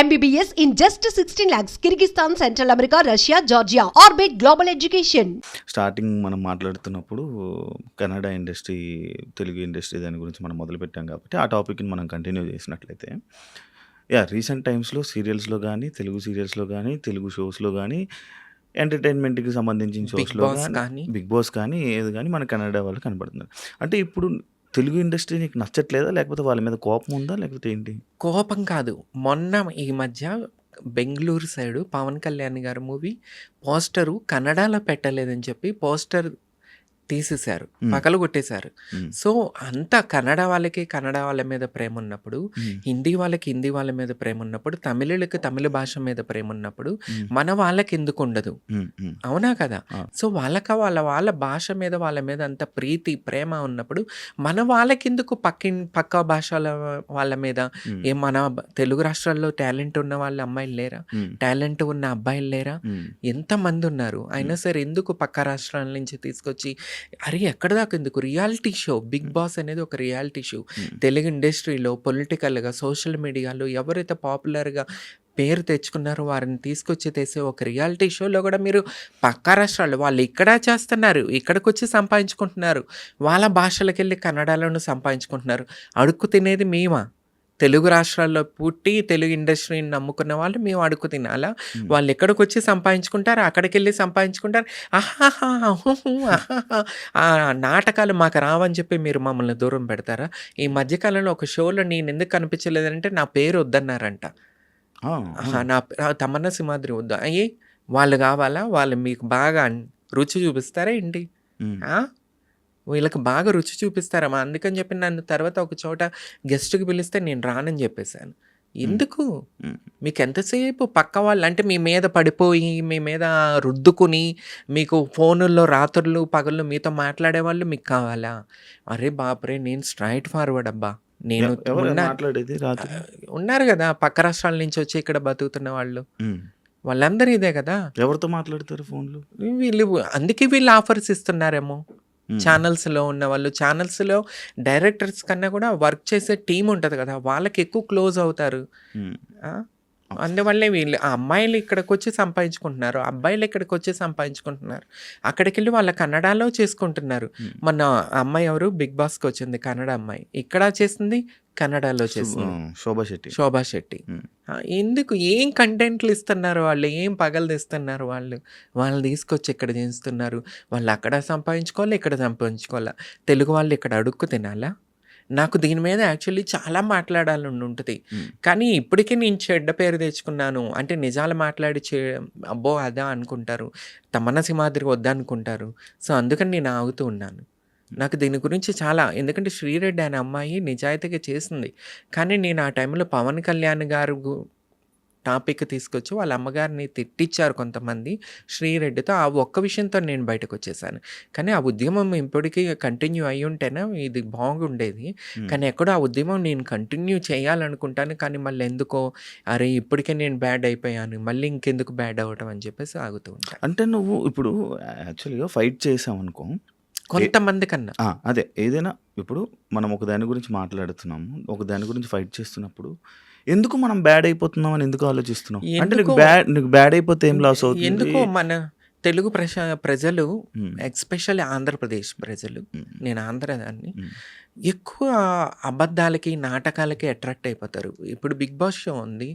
MBBS in just 16 lakhs. Kyrgyzstan, Central America, Russia, Georgia. Orbit Global Education. Starting మనం మాట్లాడుతున్నప్పుడు Kannada industry Telugu industry దాని గురించి మనం మొదలుపెట్టాం కాబట్టి ఆ టాపిక్ని మనం కంటిన్యూ చేసినట్లయితే యా రీసెంట్ టైమ్స్లో సీరియల్స్లో కానీ తెలుగు సీరియల్స్లో కానీ తెలుగు షోస్లో కానీ ఎంటర్టైన్మెంట్కి సంబంధించిన బిగ్ షోస్లో కానీ బిగ్ బాస్ కానీ ఏది కానీ మన కన్నడ వాళ్ళు కనబడుతున్నారు అంటే ఇప్పుడు తెలుగు ఇండస్ట్రీ నీకు నచ్చట్లేదా? లేకపోతే వాళ్ళ మీద కోపం ఉందా? లేకపోతే ఏంటి? కోపం కాదు. మొన్న ఈ మధ్య బెంగళూరు సైడు పవన్ కళ్యాణ్ గారి మూవీ పోస్టరు కన్నడలో పెట్టలేదని చెప్పి పోస్టర్ తీసేశారు. పగలు కొట్టేశారు. సో అంత కన్నడ వాళ్ళకి కన్నడ వాళ్ళ మీద ప్రేమ ఉన్నప్పుడు. హిందీ వాళ్ళకి హిందీ వాళ్ళ మీద ప్రేమ ఉన్నప్పుడు తమిళులకి తమిళ భాష మీద ప్రేమ ఉన్నప్పుడు. మన వాళ్ళకి ఎందుకు ఉండదు. అవునా కదా. సో వాళ్ళక వాళ్ళ వాళ్ళ భాష మీద వాళ్ళ మీద అంత ప్రీతి ప్రేమ ఉన్నప్పుడు మన వాళ్ళకెందుకు పక్కిన్ పక్క భాషల వాళ్ళ మీద. ఏ మన తెలుగు రాష్ట్రాల్లో టాలెంట్ ఉన్న వాళ్ళ అమ్మాయిలు లేరా. టాలెంట్ ఉన్న అబ్బాయిలు లేరా. ఎంతమంది ఉన్నారు అయినా సరే ఎందుకు పక్క రాష్ట్రాల నుంచి తీసుకొచ్చి అరే ఎక్కడ దాకా ఎందుకు? రియాలిటీ షో బిగ్ బాస్ అనేది ఒక రియాలిటీ షో. తెలుగు ఇండస్ట్రీలో పొలిటికల్గా సోషల్ మీడియాలో ఎవరైతే పాపులర్గా పేరు తెచ్చుకున్నారో వారిని తీసుకొచ్చి తెసే ఒక రియాలిటీ షోలో కూడా మీరు పక్క రాష్ట్రాలు వాళ్ళు ఇక్కడ చేస్తున్నారు ఇక్కడికి వచ్చి సంపాదించుకుంటున్నారు వాళ్ళ భాషలకు వెళ్ళి కన్నడలోనూ సంపాదించుకుంటున్నారు అడుక్కు తినేది మేమా? తెలుగు రాష్ట్రాల్లో పుట్టి తెలుగు ఇండస్ట్రీని నమ్ముకున్న వాళ్ళు మేము అడుక్కు తినాలా. వాళ్ళు ఎక్కడికి వచ్చి సంపాదించుకుంటారు? అక్కడికి వెళ్ళి సంపాదించుకుంటారు. ఆ నాటకాలు మాకు రావని చెప్పి మీరు మమ్మల్ని దూరం పెడతారా? ఈ మధ్యకాలంలో ఒక షోలో నేను ఎందుకు కనిపించలేదంటే నా పేరు వద్దన్నారంట. నా తమన్నా సింహాద్రి వద్దు? అయ్యి వాళ్ళు కావాలా? వాళ్ళు మీకు బాగా రుచి చూపిస్తారా ఏంటి? వీళ్ళకి బాగా రుచి చూపిస్తారమ్మా అందుకని చెప్పి నన్ను తర్వాత ఒక చోట గెస్ట్కి పిలిస్తే నేను రానని చెప్పేశాను. ఎందుకు. మీకు ఎంతసేపు పక్క వాళ్ళు అంటే మీ మీద పడిపోయి మీ మీద రుద్దుకుని మీకు ఫోనుల్లో రాత్రులు పగళ్ళు మీతో మాట్లాడే వాళ్ళు మీకు కావాలా? అరే బాపురే నేను స్ట్రైట్ ఫార్వర్డ్ అబ్బా. నేను ఉన్నారు కదా పక్క రాష్ట్రాల నుంచి వచ్చి ఇక్కడ బతుకుతున్న వాళ్ళు. వాళ్ళందరూ ఇదే కదా? ఎవరితో మాట్లాడతారు ఫోన్లో? వీళ్ళు అందుకే వీళ్ళు ఆఫర్స్ ఇస్తున్నారేమో. ఛానల్స్లో ఉన్న వాళ్ళు ఛానల్స్లో డైరెక్టర్స్ కన్నా కూడా వర్క్ చేసే టీం ఉంటుంది కదా వాళ్ళకి ఎక్కువ క్లోజ్ అవుతారు? అందువల్లే వీళ్ళు ఆ అమ్మాయిలు ఇక్కడికి వచ్చి సంపాదించుకుంటున్నారు అబ్బాయిలు ఇక్కడికి వచ్చి సంపాదించుకుంటున్నారు. అక్కడికి వెళ్ళి వాళ్ళ కన్నడలో చేసుకుంటున్నారు. మన అమ్మాయి ఎవరు? బిగ్ బాస్కి వచ్చింది కన్నడ అమ్మాయి. ఇక్కడ చేసింది కన్నడలో చేసింది. శోభా శెట్టి. శోభా శెట్టి. ఎందుకు? ఏం కంటెంట్లు ఇస్తున్నారు వాళ్ళు? ఏం పగలు తెస్తున్నారు వాళ్ళు? వాళ్ళు తీసుకొచ్చి ఇక్కడ చేస్తున్నారు వాళ్ళు అక్కడ సంపాదించుకోవాలి? ఇక్కడ సంపాదించుకోవాలా? తెలుగు వాళ్ళు ఇక్కడ అడుక్కు తినాలా? నాకు దీని మీద యాక్చువల్లీ చాలా మాట్లాడాలని ఉంటుంది. కానీ ఇప్పటికీ నేను చెడ్డ పేరు తెచ్చుకున్నాను. అంటే నిజాలు మాట్లాడి చే అబ్బో అదా అనుకుంటారు. తమన్న సింహాద్రి వద్దనుకుంటారు. సో అందుకని నేను ఆగుతూ ఉన్నాను. నాకు దీని గురించి చాలా ఎందుకంటే శ్రీరెడ్డి అనే అమ్మాయి నిజాయితీగా చేసింది. కానీ నేను ఆ టైంలో పవన్ కళ్యాణ్ గారు టాపిక్ తీసుకొచ్చి వాళ్ళ అమ్మగారిని తిట్టించారు కొంతమంది శ్రీరెడ్డితో. ఆ ఒక్క విషయంతో నేను బయటకు వచ్చేసాను కానీ ఆ ఉద్యమం ఇప్పటికీ కంటిన్యూ అయి ఉంటేనే ఇది బాగుండేది. కానీ ఎక్కడో ఆ ఉద్యమం నేను కంటిన్యూ చేయాలనుకుంటాను. కానీ మళ్ళీ ఎందుకో అరే ఇప్పటికే నేను బ్యాడ్ అయిపోయాను మళ్ళీ ఇంకెందుకు బ్యాడ్ అవ్వటం అని చెప్పేసి ఆగుతూ ఉంటాను. అంటే నువ్వు ఇప్పుడు యాక్చువల్గా ఫైట్ చేసావు అనుకో కొంతమంది కన్నా. అదే. ఏదైనా ఇప్పుడు మనం ఒక దాని గురించి మాట్లాడుతున్నాము ఒక దాని గురించి ఫైట్ చేస్తున్నప్పుడు ఎందుకు మనం బ్యాడ్ అయిపోతున్నాం అని ఎందుకు ఆలోచిస్తున్నాం అంటే నీకు బ్యాడ్ నీకు బ్యాడ్ అయిపోతే ఏం లాస్ అవుతుంది ఎందుకో మన తెలుగు ప్రజ ప్రజలు. ఎక్స్పెషల్లీ ఆంధ్రప్రదేశ్ ప్రజలు మ్మ్. నేను ఆంధ్ర దాన్ని మ్మ్. ఎక్కువ అబద్ధాలకి నాటకాలకి అట్రాక్ట్ అయిపోతారు ఇప్పుడు బిగ్ బాస్ షో ఉంది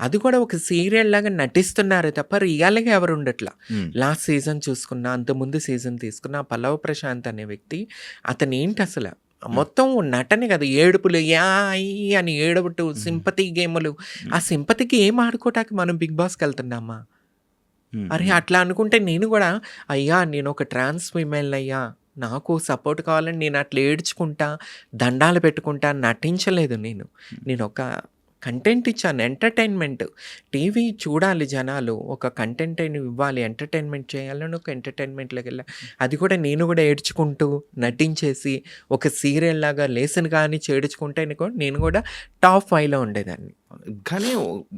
అది కూడా ఒక సీరియల్ లాగా నటిస్తున్నారు తప్ప రియల్గా ఎవరు ఉండట్లా. లాస్ట్ సీజన్ చూసుకున్నా అంతకుముందు సీజన్ తీసుకున్నా పల్లవ ప్రశాంత్ అనే వ్యక్తి అతను ఏంటి అసలు మొత్తం నటనే కదా ఏడుపులు యా ఈ అని ఏడుపుటు సింపతి గేములు. ఆ సింపతికి ఏం ఆడుకోవటానికి మనం బిగ్ బాస్కి వెళ్తున్నామా. అరే అట్లా అనుకుంటే నేను కూడా అయ్యా నేను ఒక ట్రాన్స్ ఫీమేల్ అయ్యా నాకు సపోర్ట్ కావాలని నేను అట్లా ఏడ్చుకుంటా దండాలు పెట్టుకుంటా నటించలేదు నేను. నేను ఒక కంటెంట్ ఇచ్చాను ఎంటర్టైన్మెంట్ టీవీ చూడాలి జనాలు ఒక కంటెంట్ ఇవ్వాలి ఎంటర్టైన్మెంట్ చేయాలని ఒక ఎంటర్టైన్మెంట్లోకి వెళ్ళా. అది కూడా నేను కూడా ఏడ్చుకుంటూ నటించేసి ఒక సీరియల్ లాగా లేసన్ కానీ చేడుచుకుంటే నేను కూడా టాప్ ఫైవ్లో ఉండేదాన్ని. కానీ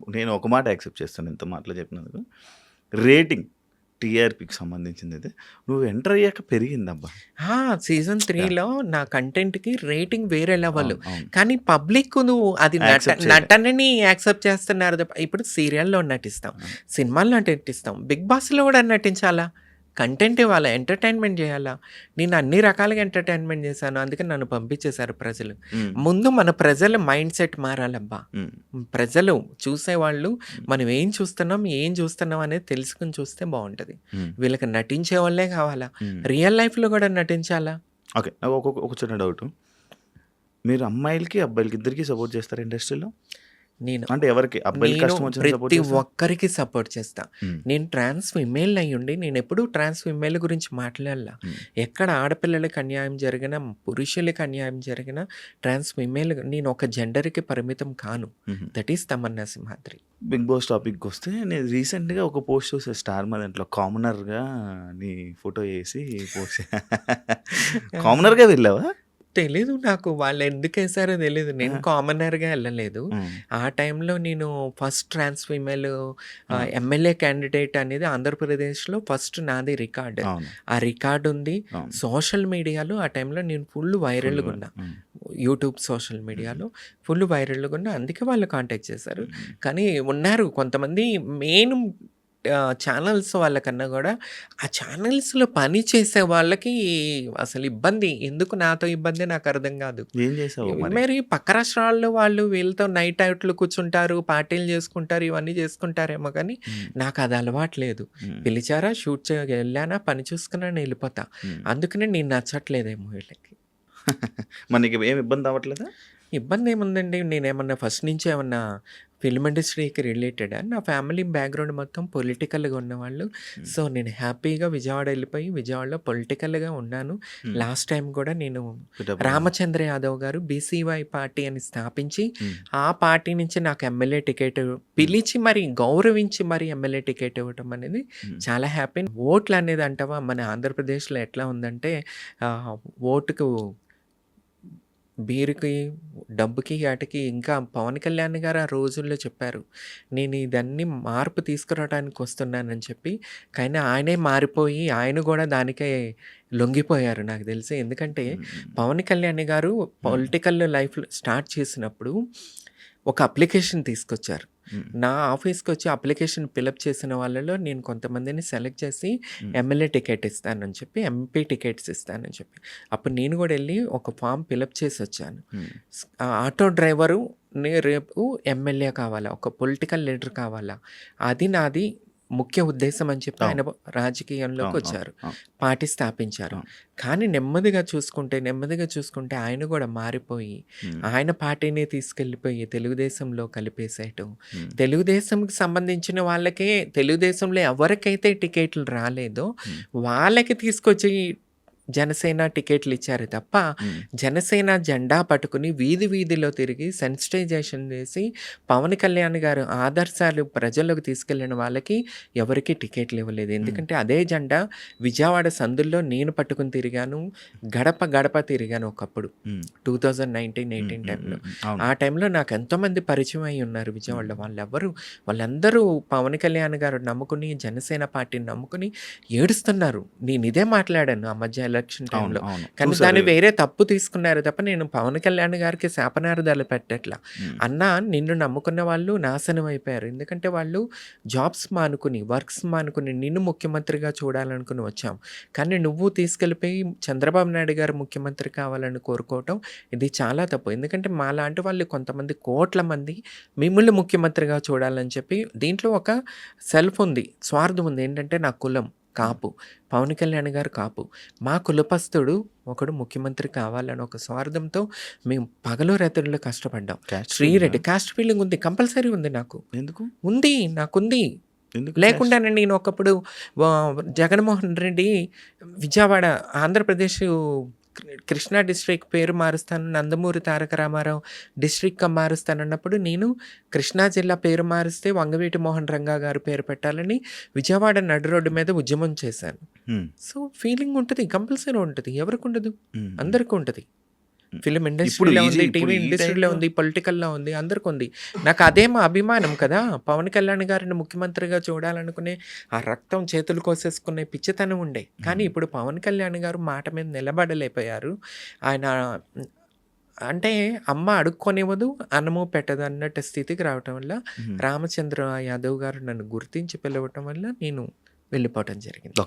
నేను ఒక మాట యాక్సెప్ట్ చేస్తాను ఇంత మాటలు చెప్పినందుకు. రేటింగ్. టీఆర్‌పీకి సంబంధించింది అయితే. నువ్వు ఎంటర్ అయ్యాక పెరిగిందబ్బా! ఆ! సీజన్! 3లో నా కంటెంట్‌కి రేటింగ్ వేరే లెవెల్. కానీ పబ్లిక్ నువ్వు అది. నటనని యాక్సెప్ట్ చేస్తున్నారు ఇప్పుడు సీరియల్‌లో నటిస్తాం. సినిమాల్లో నటిస్తాం. బిగ్ బాస్‌లో కూడా నటించాలా? కంటెంట్ ఇవ్వాలా? ఎంటర్‌టైన్‌మెంట్ చేయాలా? నేను అన్ని రకాలుగా ఎంటర్‌టైన్‌మెంట్ చేశాను. అందుకని నన్ను పంపించేశారు ప్రజలు. ముందు మన ప్రజల మైండ్ సెట్ మారాలబ్బా! ప్రజలు చూసేవాళ్ళు. మనం ఏం చూస్తున్నాం, ఏం చూస్తున్నాం అనేది తెలుసుకొని చూస్తే బావుంటది. హ్మ్. వీళ్ళకి నటించే వాళ్ళే కావాలా? రియల్ లైఫ్‌లో కూడా నటించాలా? ఓకే. నాకు ఒక చిన్న డౌటు. మీరు అమ్మాయిలకి, అబ్బాయిలకి ఇద్దరికీ సపోర్ట్ చేస్తారా ఇండస్ట్రీలో? నేను అంటే ఎవరికి? నేను ప్రతి? ఒక్కరికి సపోర్ట్ చేస్తా. హ్మ్. నేను ట్రాన్స్ ఫీమేల్ అయ్యుండి నేనెప్పుడూ ట్రాన్స్ ఫీమేల్ గురించి మాట్లాడలా. హ్మ్. ఎక్కడ ఆడపిల్లలకి అన్యాయం జరిగినా, పురుషులకి అన్యాయం జరిగినా ట్రాన్స్ ఫీమేల్ నేను ఒక జెండర్‌కి పరిమితం కాను. That is Tamanna Simhadri. Big boss టాపిక్‌కొస్తే నేను రీసెంట్‌గా ఒక పోస్ట్ చూసా స్టార్ మా దాంట్లో కామనర్‌గా నీ ఫోటో ఏసి పోస్ట్ కామనర్‌గా వెళ్ళావా? తెలీదు నాకు వాళ్ళు ఎందుకేసారో తెలీదు. నేను! కామనర్‌గా ఎళ్ళలేదు. హ్మ్. ఆ టైంలో నేను first trans female MLA candidate అనేది ఆంధ్రప్రదేశ్‌లో ఫస్ట్ నాది రికార్డ్. ఆ రికార్డ్ ఉంది. సోషల్ మీడియాలో ఆ టైంలో నేను ఫుల్ వైరల్‌గా ఉన్నా. YouTube social. మీడియాలో ఫుల్ వైరల్‌గా ఉన్నా. అందుకే వాళ్ళు కాంటాక్ట్ చేశారు. కానీ ఉన్నారు కొంతమంది మెయిన్ ఛానల్స్ వాళ్ళకన్నా గూడా ఆ ఛానల్స్‌లో పని చేసే వాళ్ళకి అసలు ఇబ్బంది. ఎందుకు నాతో ఇబ్బంది నాకు అర్థం కాదు. ఏం చేసావు మరి? పక్క రాష్ట్రాల్లో వాళ్ళు వీళ్ళతో నైట్ అవుట్లు కూర్చుంటారు, పార్టీలు చేసుకుంటారు, ఇవన్నీ చేసుకుంటారేమో కానీ. నాకు అది అలవాటు లేదు. హ్మ్. పిలిచారా షూట్ చే వెళ్ళానా పని చూసుకున్నాను వెళ్ళిపోతా. అందుకనే నేను నచ్చట్లేదేమో వీళ్ళకి. మరి నీకు ఏమి ఇబ్బంది అవ్వట్లేదా? ఇబ్బంది ఏముందండి? నేనేమన్నా ఫస్ట్ నుంచి ఏమన్నా ఫిల్మ్ ఇండస్ట్రీకి రిలేటెడా? నా ఫ్యామిలీ బ్యాక్‌గ్రౌండ్ మొత్తం పొలిటికల్‌గా ఉన్నవాళ్ళు. సో, నేను హ్యాపీగా విజయవాడ వెళ్ళిపోయి విజయవాడలో పొలిటికల్‌గా ఉన్నాను. లాస్ట్ టైం కూడా నేను. రామచంద్ర యాదవ్ గారు బీసీవై పార్టీ అని స్థాపించి. ఆ పార్టీ నుంచి నాకు ఎమ్మెల్యే టికెట్. పిలిచి మరి గౌరవించి మరి ఎమ్మెల్యే టికెట్ ఇవ్వటం అనేది. చాలా హ్యాపీ. ఓట్లు అనేది అంటావా మన ఆంధ్రప్రదేశ్‌లో ఎట్లా ఉందంటే ఓటుకు బీరుకి, డబ్బుకి, ఆటికి ఇంకా పవన్ కళ్యాణ్ గారు ఆ రోజుల్లో చెప్పారు. నేను ఇదన్నీ మార్పు తీసుకురావడానికి వస్తున్నానని చెప్పి. కానీ ఆయనే మారిపోయి ఆయన గూడా దానికే లొంగిపోయారు నాకు తెలిసి. ఎందుకంటే. పవన్ కళ్యాణ్ గారు. పొలిటికల్ లైఫ్‌లో స్టార్ట్ చేసినప్పుడు ఒక అప్లికేషన్ తీసుకొచ్చారు. నా ఆఫీస్‌కొచ్చి అప్లికేషన్ ఫిలప్ చేసిన వాళ్ళలో నేను కొంతమందిని సెలెక్ట్ చేసి. ఎమ్మెల్యే టికెట్ ఇస్తానని చెప్పి, ఎంపీ టికెట్స్ ఇస్తానని చెప్పి. అప్పుడు నేను గూడా ఎళ్ళి ఒక ఫార్మ్ ఫిలప్ చేసొచ్చాను. హ్మ్. స్ ఆ ఆటో డ్రైవరు రేపు ఎమ్మెల్యే కావాలా, ఒక పొలిటికల్ లీడర్ కావాలా. అది నాది ముఖ్య ఉద్దేశం అని చెప్పి ఆయన. రాజకీయంలోకి. వచ్చారు. పార్టీ స్థాపించారు. కానీ నెమ్మదిగా చూసుకుంటే, నెమ్మదిగా చూసుకుంటే ఆయన గూడా మారిపోయి. ఆయన పార్టీనే తీసుకెళ్ళిపోయి తెలుగుదేశంలో కలిపేసేయటం. తెలుగుదేశంకి సంబంధించిన వాళ్ళకే తెలుగుదేశంలో ఎవరికైతే టికెట్లు రాలేదో. వాళ్ళకి తీసుకొచ్చి జనసేన టికెట్లు ఇచ్చారు తప్ప. జనసేన జెండా పట్టుకుని వీధి వీధిలో తిరిగి సెన్సిటైజేషన్ చేసి పవన్ కళ్యాణ్ గారు ఆదర్శాలు ప్రజల్లోకి తీసుకెళ్ళిన వాళ్ళకి ఎవరికీ టికెట్లు ఇవ్వలేదు. ఎందుకంటే అదే జెండా విజయవాడ సందుల్లో నేను పట్టుకొని తిరిగాను. గడప గడప తిరిగాను ఒకప్పుడు. 2019, హ్మ్. 18 హ్మ్. టైంలో. ఆ టైంలో నాకు ఎంతోమంది పరిచయం అయ్యి ఉన్నారు. విజయవాడలో. వాళ్ళెవ్వరు వాళ్ళందరూ పవన్ కళ్యాణ్ గారు నమ్ముకుని, జనసేన పార్టీని నమ్ముకుని ఏడుస్తున్నారు. నేను ఇదే మాట్లాడాను ఆ మధ్య ఎలక్షన్. టైంలో. కానీ. దాన్ని వేరే తప్పు తీసుకున్నారు తప్ప నేను పవన్ కళ్యాణ్ గారికి శాపనార్థాలు పెట్టట్లా. అన్నా నిన్ను నమ్ముకున్న వాళ్ళు నాశనం అయిపోయారు. ఎందుకంటే వాళ్ళు జాబ్స్ మానుకుని, వర్క్స్ మానుకుని నిన్ను ముఖ్యమంత్రిగా చూడాలనుకుని వచ్చాం. కానీ నువ్వు తీసుకెళ్ళిపోయి చంద్రబాబు నాయుడు గారు ముఖ్యమంత్రి కావాలని కోరుకోవటం ఇది చాలా తప్పు. ఎందుకంటే మాలాంటి వాళ్ళు కొంతమంది కోట్ల మంది మిమ్మల్ని ముఖ్యమంత్రిగా చూడాలని చెప్పి దీంట్లో ఒక సెల్ఫ్ ఉంది. స్వార్థం ఉంది. ఏంటంటే నా కులం. కాపు. పవన్ కళ్యాణ్ గారు కాపు. మా కులపస్తుడు ఒకడు ముఖ్యమంత్రి కావాలని ఒక స్వార్థంతో మేము పగలు రాత్రులు కష్టపడ్డాం. శ్రీరెడ్డి కాస్ట్ ఫీలింగ్ ఉంది. కంపల్సరీ ఉంది నాకు. ఎందుకు? ఉంది. నాకుంది. ఎందుకు క్యాస్ట్? లేకుండానే నేను ఒకప్పుడు జగన్మోహన్ రెడ్డి విజయవాడ ఆంధ్రప్రదేశ్ కృష్ణా డిస్ట్రిక్ట్ పేరు మారుస్తాను. నందమూరి తారక రామారావు డిస్ట్రిక్ట్‌గా మారుస్తానన్నప్పుడు నేను కృష్ణా జిల్లా పేరు మారిస్తే వంగవీటి మోహన్ రంగా గారి పేరు పెట్టాలని విజయవాడ నడి రోడ్డు మీద ఉద్యమం చేశాను. సో, ఫీలింగ్ ఉంటది. కంపల్సరీ ఉంటది. ఎవరికుండదు? హ్మ్. హ్మ్. అందరికి ఉంటది. ఫిల్మ్ ఇండస్ట్రీలో ఉంది టీవీ ఇండస్ట్రీలో ఉంది పొలిటికల్లో ఉంది అందరికి ఉంది. నాకు అదే మా అభిమానం కదా. పవన్ కళ్యాణ్ గారిని ముఖ్యమంత్రిగా చూడాలనుకునే ఆ రక్తం చేతులు కోసేసుకునే పిచ్చితనం ఉండే. కానీ. ఇప్పుడు పవన్ కళ్యాణ్ గారు మాట మీద నిలబడలేకపోయారు. ఆయన అంటే అమ్మ అడుక్కొనివ్వదు అన్నము పెట్టదు అన్నట్టు స్థితికి రావటం వల్ల. రామచంద్ర యాదవ్ గారు నన్ను గుర్తించి పిలవటం వల్ల నేను వెళ్ళిపోవటం జరిగింది.